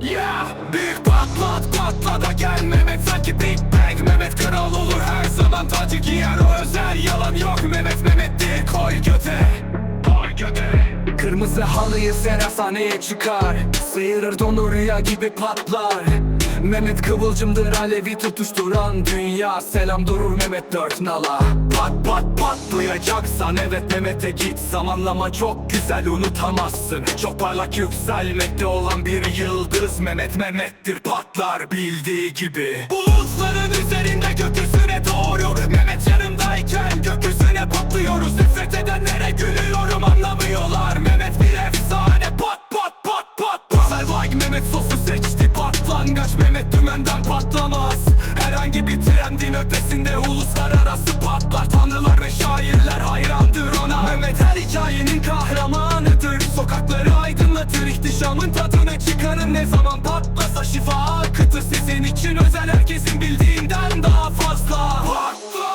Yeah! Büyük patlat patla da gel Mehmet sanki Big Bang. Mehmet kral olur her zaman tacı giyer o özel. Yalan yok Mehmet Mehmet değil koy göte. Koy göte. Kırmızı halıyı sahneye çıkar. Sıyırır donur rüya gibi patlar Mehmet kıvılcımdır alevi tutuşturan dünya. Selam durur Mehmet dört nala. Pat pat patlayacaksan evet Mehmet'e git. Zamanlama çok güzel unutamazsın. Çok parlak yükselmekte olan bir yıldız Mehmet Mehmet'tir patlar bildiği gibi. Bulutların üzerinde gökyüzüne doğru. Mehmet yanımdayken gökyüzüne patlıyoruz. Nefret edenlere gülüyorum anlamıyorlar. Mehmet bir efsane. Pat pat pat pat pat. Selvaik Mehmet sosu seçti Uslangaç Mehmet dümenden patlamaz. Herhangi bir trendin ötesinde uluslararası patlar. Tanrılar ve şairler hayrandır ona. Mehmet her hikayenin kahramanıdır Sokakları aydınlatır. İhtişamın tadını çıkarın Ne zaman patlasa şifa akıtır. Sizin için özel herkesin bildiğinden daha fazla. Patla!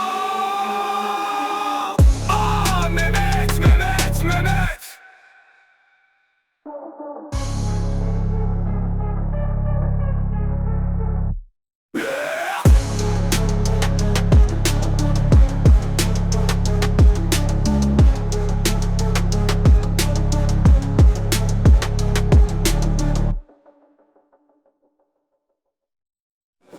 Aa, Mehmet Mehmet Mehmet!